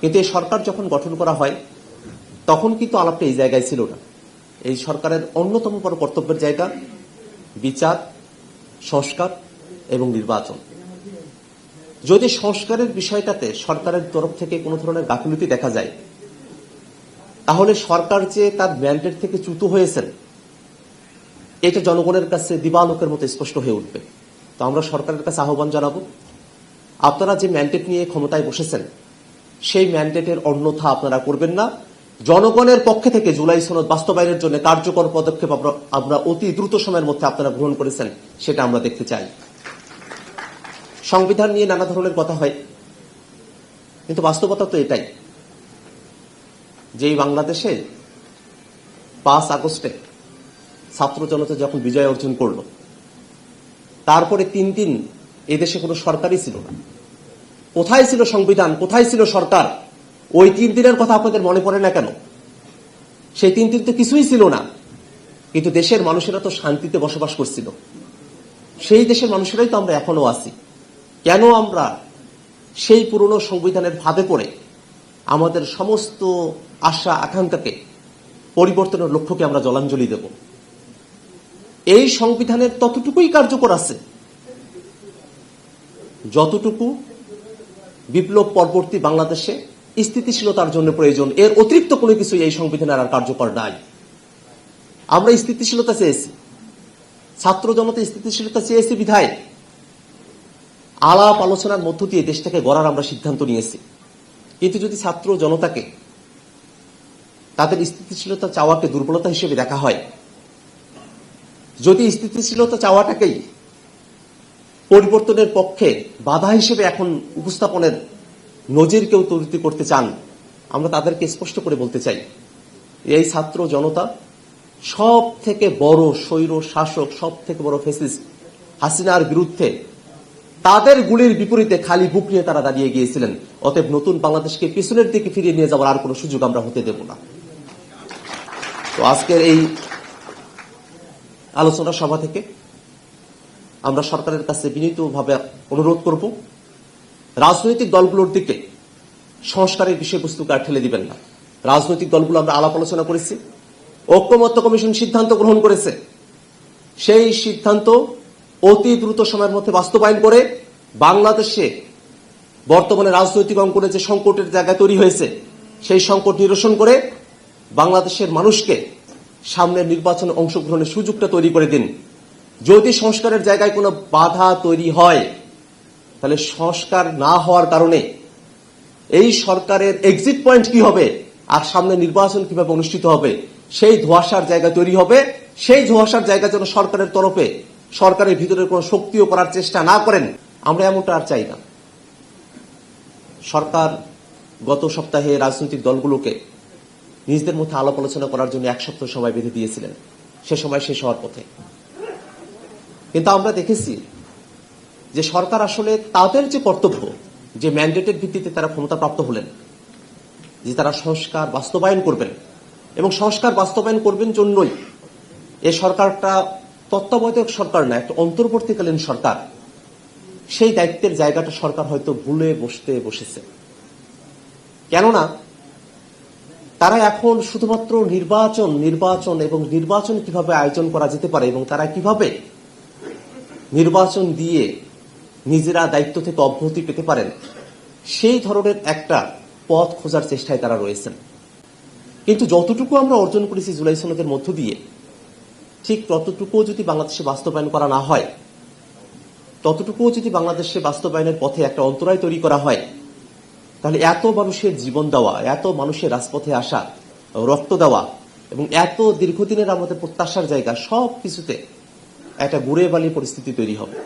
কিন্তু এই সরকার যখন গঠন করা হয়, তখন কিন্তু আলাপটা এই জায়গায় ছিল না। এই সরকারের অন্যতম বড় কর্তব্যের জায়গা বিচার, সংস্কার এবং নির্বাচন। যদি সংস্কারের বিষয়টাতে সরকারের তরফ থেকে কোনো ধরনের গাফিলতি দেখা যায়, তাহলে সরকার যে তার ম্যান্ডেট থেকে চ্যুত হয়েছেন, এটা জনগণের কাছে দিবালোকের মতো স্পষ্ট হয়ে উঠবে। তো আমরা সরকারের কাছে আহ্বান জানাব, আপনারা যে ম্যান্ডেট নিয়ে ক্ষমতায় বসেছেন সেই ম্যান্ডেটের অন্যথা আপনারা করবেন না। জনগণের পক্ষে থেকে জুলাই সনদ বাস্তবায়নের জন্য কার্যকর পদক্ষেপ আমরা- অতি দ্রুত সময়ের মধ্যে আপনারা গ্রহণ করেছেন, সেটা আমরা দেখতে চাই। সংবিধান নিয়ে নানা ধরনের কথা হয়, কিন্তু বাস্তবতা তো এটাই। যে বাংলাদেশে পাঁচ আগস্টে ছাত্র জনতা যখন বিজয় অর্জন করল, তারপরে তিন দিন এদেশে কোনো সরকারই ছিল না। কোথায় ছিল সংবিধান, কোথায় ছিল সরকার, ওই তিন দিনের কথা আপনাদের মনে পড়ে না কেন? সেই তিন দিন তো কিছুই ছিল না। কিন্তু দেশের মানুষেরা তো শান্তিতে বসবাস করছিল। সেই দেশের মানুষেরাই তো আমরা এখনও আছি। কেন আমরা সেই পুরনো সংবিধানের ভাবে পড়ে আমাদের সমস্ত আশা, আকাঙ্ক্ষাকে, পরিবর্তনের লক্ষ্যকে আমরা জলাঞ্জলি দেব? এই সংবিধানের ততটুকুই কার্যকর আছে। যতটুকু বিপ্লব পরবর্তী বাংলাদেশে স্থিতিশীলতার জন্য প্রয়োজন। এর অতিরিক্ত কোনো কিছু এই সংবিধানের আর কার্যকর নাই। আমরা স্থিতিশীলতা চেয়েছি। ছাত্র জনতা স্থিতিশীলতা চেয়েছি বিধায়। আলাপ আলোচনার মধ্য দিয়ে দেশটাকে গড়ার আমরা সিদ্ধান্ত নিয়েছি। কিন্তু যদি ছাত্র জনতাকে তাদের স্থিতিশীলতা চাওয়াকে দুর্বলতা হিসেবে দেখা হয়, যদি স্থিতিশীলতা চাওয়াটাকেই পরিবর্তনের পক্ষে বাধা হিসেবে এখন উপস্থাপনের নজির কেউ তৈরি করতে চান, আমরা তাদেরকে স্পষ্ট করে বলতে চাই, এই ছাত্র জনতা সব থেকে বড় স্বৈর শাসক সব থেকে বড় ফেসিস্ট হাসিনার বিরুদ্ধে তাদের গুলির বিপরীতে খালি বুক নিয়ে তারা দাঁড়িয়ে গিয়েছিলেন। অতএব নতুন বাংলাদেশকে পিছনের দিকে ফিরিয়ে নিয়ে যাওয়ার আর কোনো সুযোগ আমরা হতে দেব না। তো আজকের এই আলোচনা সভা থেকে আমরা সরকারের কাছে বিনীতভাবে অনুরোধ করব, রাজনৈতিক দলগুলোর দিকে সংস্কারের বিষয়বস্তুকে আর ঠেলে দিবেন না। রাজনৈতিক দলগুলো আমরা আলাপ আলোচনা করেছি, ঐক্যমত্য কমিশন সিদ্ধান্ত গ্রহণ করেছে। সেই সিদ্ধান্ত অতি দ্রুত সময়ের মধ্যে বাস্তবায়ন করে বাংলাদেশে বর্তমানে রাজনৈতিক অঙ্কনে যে সংকটের জায়গা তৈরি হয়েছে, সেই সংকট নিরসন করে বাংলাদেশের মানুষকে সামনের নির্বাচনে অংশগ্রহণের সুযোগটা তৈরি করে দিন। যদি সংস্কারের জায়গায় কোনো বাধা তৈরি হয়, তাহলে সংস্কার না হওয়ার কারণে এই সরকারের এক্সিট পয়েন্ট কি হবে আর সামনে নির্বাচন কীভাবে অনুষ্ঠিত হবে, সেই ধোয়াশার জায়গা তৈরি হবে। সেই ধোয়াশার জায়গা যেন সরকারের তরফে, সরকারের ভিতরে কোনো শক্তিও করার চেষ্টা না করেন, আমরা এমনটা আর চাই না। সরকার গত সপ্তাহে রাজনৈতিক দলগুলোকে নিজেদের মধ্যে আলাপ আলোচনা করার জন্য এক সপ্তাহ সময় বেঁধে দিয়েছিলেন। সে সময় শেষ হওয়ার পথে। কিন্তু আমরা দেখেছি যে সরকার আসলে তাদের যে কর্তব্য, যে ম্যান্ডেটের ভিত্তিতে তারা ক্ষমতাপ্রাপ্ত হলেন, যে তারা সংস্কার বাস্তবায়ন করবেন এবং সংস্কার বাস্তবায়ন করবেন জন্যই এ সরকারটা তত্ত্বাবধায়ক সরকার না, একটা অন্তর্বর্তীকালীন সরকার। সেই দায়িত্বের জায়গাটা সরকার হয়তো ভুলে বসতে বসেছে। কেননা তারা এখন শুধুমাত্র নির্বাচন নির্বাচন এবং নির্বাচন কীভাবে আয়োজন করা যেতে পারে এবং তারা কীভাবে নির্বাচন দিয়ে নিজেরা দায়িত্ব থেকে অব্যাহতি পেতে পারেন, সেই ধরনের একটা পথ খোঁজার চেষ্টায় তারা রয়েছেন। কিন্তু যতটুকু আমরা অর্জন করেছি জুলাই সনদের মধ্য দিয়ে, ঠিক ততটুকুও যদি বাংলাদেশে বাস্তবায়ন করা না হয়, ততটুকুও যদি বাংলাদেশে বাস্তবায়নের পথে একটা অন্তরায় তৈরি করা হয়, তাহলে এত মানুষের জীবন দেওয়া, এত মানুষের রাজপথে আসা, রক্ত দেওয়া এবং এত দীর্ঘদিনের আমাদের প্রত্যাশার জায়গা সব কিছুতে একটা গুড়ে বালি পরিস্থিতি তৈরি হবে।